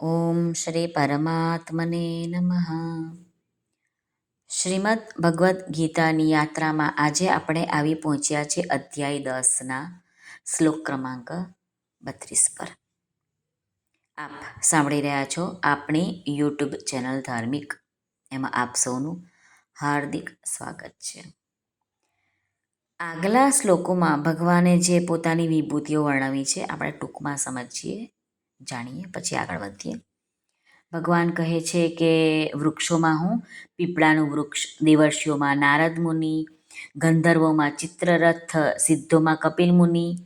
ઓમ શ્રી પરમાત્મને નમઃ શ્રીમદ ભગવદ્ ગીતાની યાત્રામાં આજે આપણે આવી પહોંચ્યા છે અધ્યાય દસના શ્લોક ક્રમાંક બત્રીસ પર. આપ સાંભળી રહ્યા છો આપણી યુટ્યુબ ચેનલ ધાર્મિક. એમાં આપ સૌનું હાર્દિક સ્વાગત છે. આગલા શ્લોકોમાં ભગવાને જે પોતાની વિભૂતિઓ વર્ણવી છે, આપણે ટૂંકમાં સમજીએ. જાણીએ, પછી આગળ વધીએ. ભગવાન કહે છે કે વૃક્ષોમાં હું પીપળાનું વૃક્ષ, દેવર્ષિઓમાં નારદ મુનિ, ગંધર્વોમાં ચિત્રરથ, સિદ્ધોમાં કપિલ મુનિ,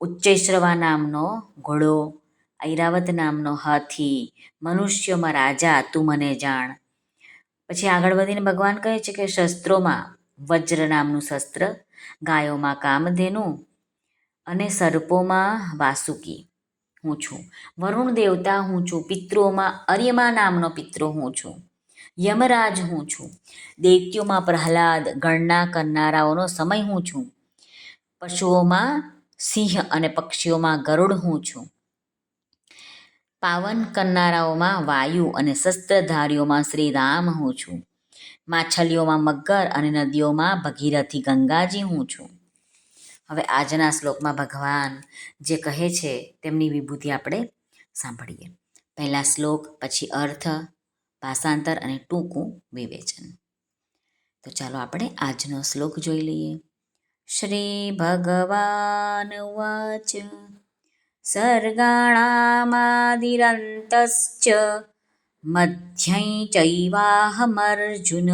ઉચ્ચૈશ્રવા નામનો ઘોડો, ઐરાવત નામનો હાથી, મનુષ્યોમાં રાજા, તું મને જાણ. પછી આગળ વધીને ભગવાન કહે છે કે શસ્ત્રોમાં વજ્ર નામનું શસ્ત્ર, ગાયોમાં કામધેનુ અને સર્પોમાં વાસુકી. હું છું. વરુણ દેવતા હું છું. પિત્રોમાં અર્યમા નામનો પિત્રો હું છું. યમરાજ હું છું. દૈત્યોમાં પ્રહલાદ, ગણના કરનારાઓનો સમય હું છું. પશુઓમાં સિંહ અને પક્ષીઓમાં ગરુડ હું છું. પાવન કરનારાઓમાં વાયુ અને શસ્ત્રધારીઓમાં શ્રી રામ હું છું. માછલીઓમાં મગર અને નદીઓમાં ભગીરથી ગંગાજી હું છું. હવે આજના શ્લોકમાં ભગવાન જે કહે છે, તેમની વિભૂતિ આપણે સાંભળીએ. પહેલા શ્લોક, પછી અર્થ ભાષાંતર અને ટૂંકું વિવેચન. તો ચાલો આપણે આજનો શ્લોક જોઈ લઈએ. શ્રી ભગવાન વાચ, સર્ગાણામાદિરંતશ્ચ મધ્યૈ ચૈવાહમર્જુન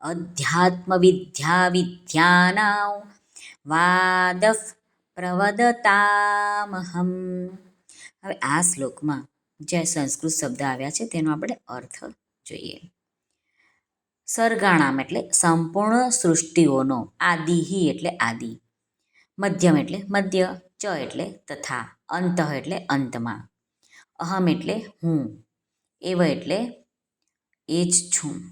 અધ્યાત્મવિદ્યા વિદ્યાનાં વાદ પ્રવદતામહમ હવે આ શ્લોકમાં જે સંસ્કૃત શબ્દ આવ્યા છે તેનો આપણે અર્થ જોઈએ. સરગાણામ એટલે સંપૂર્ણ સૃષ્ટિઓનો, આદિહી એટલે આદિ. મધ્યમ એટલે મધ્ય, ચ એટલે તથા, અંત એટલે અંતમાં. અહમ એટલે હું, એવ એટલે એ જ છું.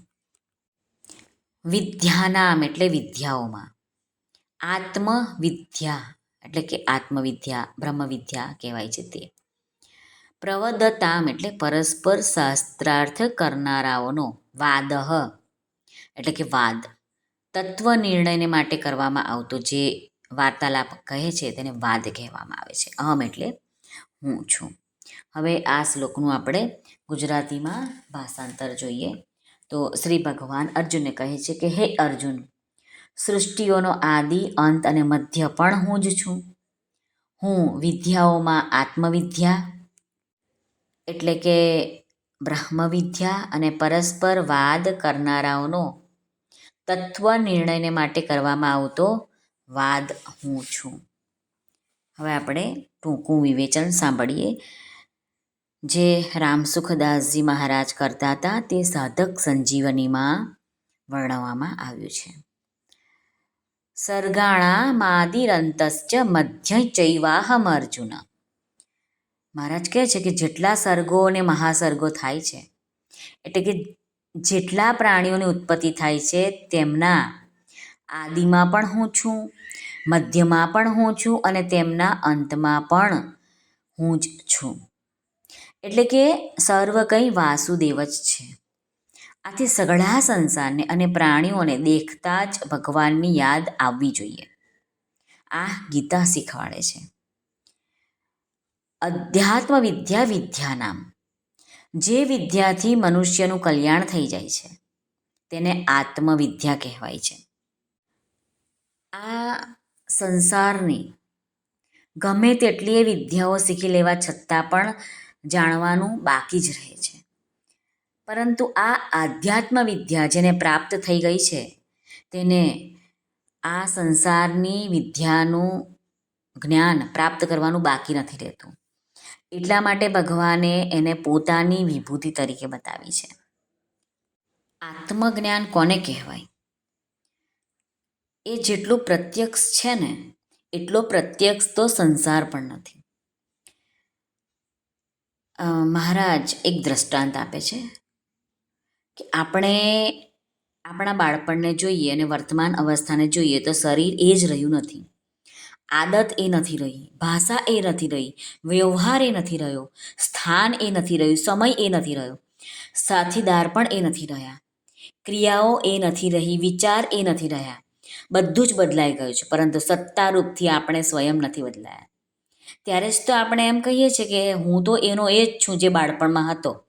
વિદ્યાનામ એટલે વિદ્યાઓમાં. આત્મવિદ્યા એટલે કે આત્મવિદ્યા, બ્રહ્મવિદ્યા કહેવાય છે તે. પ્રવદતામ એટલે પરસ્પર શાસ્ત્રાર્થ કરનારાઓનો વાદહ એટલે કે વાદ. તત્વ નિર્ણયને માટે કરવામાં આવતો જે વાર્તાલાપ કહે છે તેને વાદ કહેવામાં આવે છે. અહમ એટલે હું છું. હવે આ શ્લોકનું આપણે ગુજરાતીમાં ભાષાંતર જોઈએ તો શ્રી ભગવાન અર્જુનને કહે છે કે, હે અર્જુન સૃષ્ટિઓનો આદિ, અંત અને મધ્ય પણ હું જ છું. હું વિદ્યાઓમાં આત્મવિદ્યા, એટલે કે બ્રહ્મવિદ્યા અને પરસ્પર વાદ કરનારાઓનો તત્વ નિર્ણયને માટે કરવામાં આવતો વાદ હું છું. હવે આપણે ટૂંકું વિવેચન સાંભળીએ. જે રામસુખદાસજી મહારાજ કરતા હતા તે સાધક સંજીવનીમાં વર્ણવવામાં આવ્યું છે. સર્ગાણામાદિરંતશ્ચ મધ્ય ચૈવાહમ અર્જુન મહારાજ કહે છે કે જેટલા સર્ગો અને મહાસર્ગો થાય છે, એટલે કે જેટલા પ્રાણીઓની ઉત્પત્તિ થાય છે, તેમના આદિમાં પણ હું છું, મધ્યમાં પણ હું છું અને તેમના અંતમાં પણ હું જ છું. એટલે કે સર્વ કંઈ વાસુદેવ જ છે. આથી સઘળા સંસારને અને પ્રાણીઓને દેખતા જ ભગવાનની યાદ આવવી જોઈએ. આ ગીતા શીખવાડે છે. અધ્યાત્મ વિદ્યા વિદ્યાનામ. જે વિદ્યાથી મનુષ્યનું કલ્યાણ થઈ જાય છે, તેને આત્મવિદ્યા કહેવાય છે. આ સંસારની ગમે તેટલી વિદ્યાઓ શીખી લેવા છતાં પણ જાણવાનું બાકી જ રહે છે. પરંતુ આ આધ્યાત્મ વિદ્યા જેને પ્રાપ્ત થઈ ગઈ છે, તેને આ સંસારની વિદ્યાનું જ્ઞાન પ્રાપ્ત કરવાનું બાકી નથી રહેતું. એટલા માટે ભગવાને એને પોતાની વિભૂતિ તરીકે બતાવી છે. આત્મજ્ઞાન કોને કહેવાય? એ જેટલું પ્રત્યક્ષ છે ને, એટલો પ્રત્યક્ષ તો સંસાર પણ નથી. મહારાજ એક દ્રષ્ટાંત આપે છે. કે આપણે આપણા બાળપણને જોઈએ અને વર્તમાન અવસ્થાને જોઈએ તો શરીર એ જ રહ્યું નથી. આદત એ નથી રહી, ભાષા એ નથી રહી, વ્યવહાર એ નથી રહ્યો, સ્થાન એ નથી રહ્યું, સમય એ નથી રહ્યો, સાથીદાર પણ એ નથી રહ્યા, ક્રિયાઓ એ નથી રહી, વિચાર એ નથી રહ્યા, બધું જ બદલાઈ ગયું છે, પરંતુ સત્તારૂપથી આપણે સ્વયં નથી બદલાયા. ત્યારે જ તો આપણે એમ કહીએ છીએ કે હું તો એનો એ જ છું જે બાળપણમાં હતો.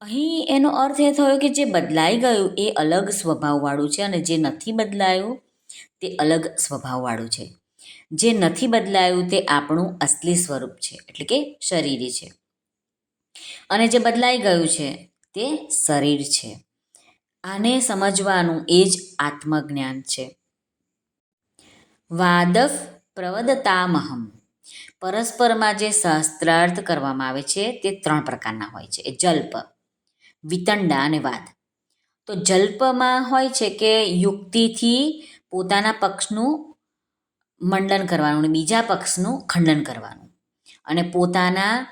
અહીં એનો અર્થ એ થયો કે જે બદલાઈ ગયું એ અલગ સ્વભાવવાળું છે અને જે નથી બદલાયું તે અલગ સ્વભાવવાળું છે. જે નથી બદલાયું તે આપણું અસલી સ્વરૂપ છે, એટલે કે શરીરી છે. અને જે બદલાઈ ગયું છે તે શરીર છે. આને સમજવાનું એ જ આત્મજ્ઞાન છે. વાદફ પ્રવદતામહમ. પરસ્પરમાં જે શાસ્ત્રાર્થ કરવામાં આવે છે તે ત્રણ પ્રકારના હોય છે. એ જલ્પ વિતંડા અને વાદ. તો જલ્પમાં હોય છે કે યુક્તિથી પોતાના પક્ષનું મંડન કરવાનું અને બીજા પક્ષનું ખંડન કરવાનું અને પોતાના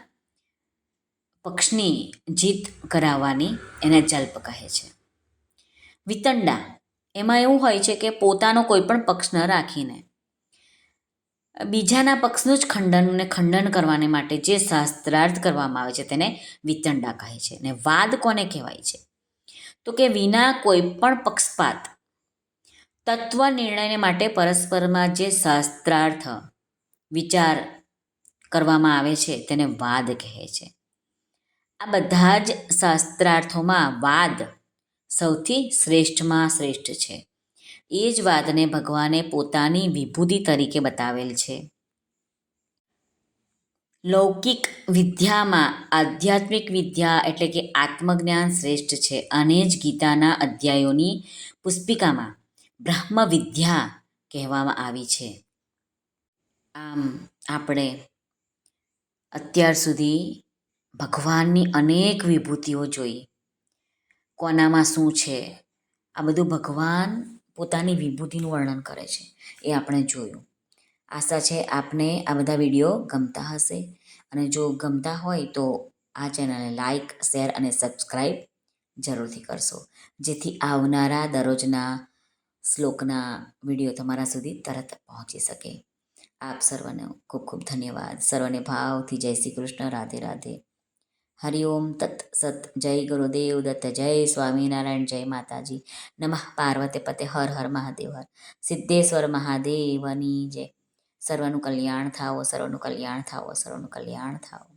પક્ષની જીત કરાવવાની એને જલ્પ કહે છે. વિતંડા. એમાં એવું હોય છે કે પોતાનો કોઈ પણ પક્ષ ન રાખીને બીજાના પક્ષનું જ ખંડન અને ખંડન કરવાને માટે જે શાસ્ત્રાર્થ કરવામાં આવે છે તેને વિતંડા કહે છે ને વાદ કોને કહેવાય છે? તો કે વિના કોઈ પણ પક્ષપાત તત્વ નિર્ણયને માટે પરસ્પરમાં જે શાસ્ત્રાર્થ વિચાર કરવામાં આવે છે તેને વાદ કહે છે. આ બધા જ શાસ્ત્રાર્થોમાં વાદ સૌથી શ્રેષ્ઠમાં શ્રેષ્ઠ છે. એ જ વાતને ભગવાને પોતાની વિભૂતિ તરીકે બતાવેલ છે. લૌકિક વિદ્યામાં આધ્યાત્મિક વિદ્યા એટલે કે આત્મજ્ઞાન શ્રેષ્ઠ છે અને જ ગીતાના અધ્યાયોની પુસ્તિકામાં બ્રહ્મ વિદ્યા કહેવામાં આવી છે. આમ આપણે અત્યાર સુધી ભગવાનની અનેક વિભૂતિઓ જોઈ. કોનામાં શું છે? આ બધું ભગવાન પોતાની વિભૂતિનું વર્ણન કરે છે, એ આપણે જોયું. આશા છે આપને આ બધા વીડિયો ગમતા હશે. અને જો ગમતા હોય તો આ ચેનલને લાઈક, શેર અને સબસ્ક્રાઈબ જરૂરથી કરશો. જેથી આવનારા દરરોજના શ્લોકના વીડિયો તમારા સુધી તરત પહોંચી શકે. આપ સર્વને ખૂબ ખૂબ ધન્યવાદ. સર્વને ભાવથી જય શ્રી કૃષ્ણ. રાધે રાધે. હરિઓમ તત સત જય ગુરુદેવ દત્ત જય સ્વામિનારાયણ જય માતાજી નમઃ પાર્વતે પતે હર હર મહાદેવ હર સિદ્ધેશ્વર મહાદેવની જય સર્વનું કલ્યાણ થાવો સર્વનું કલ્યાણ થાવો સર્વનું કલ્યાણ થાઓ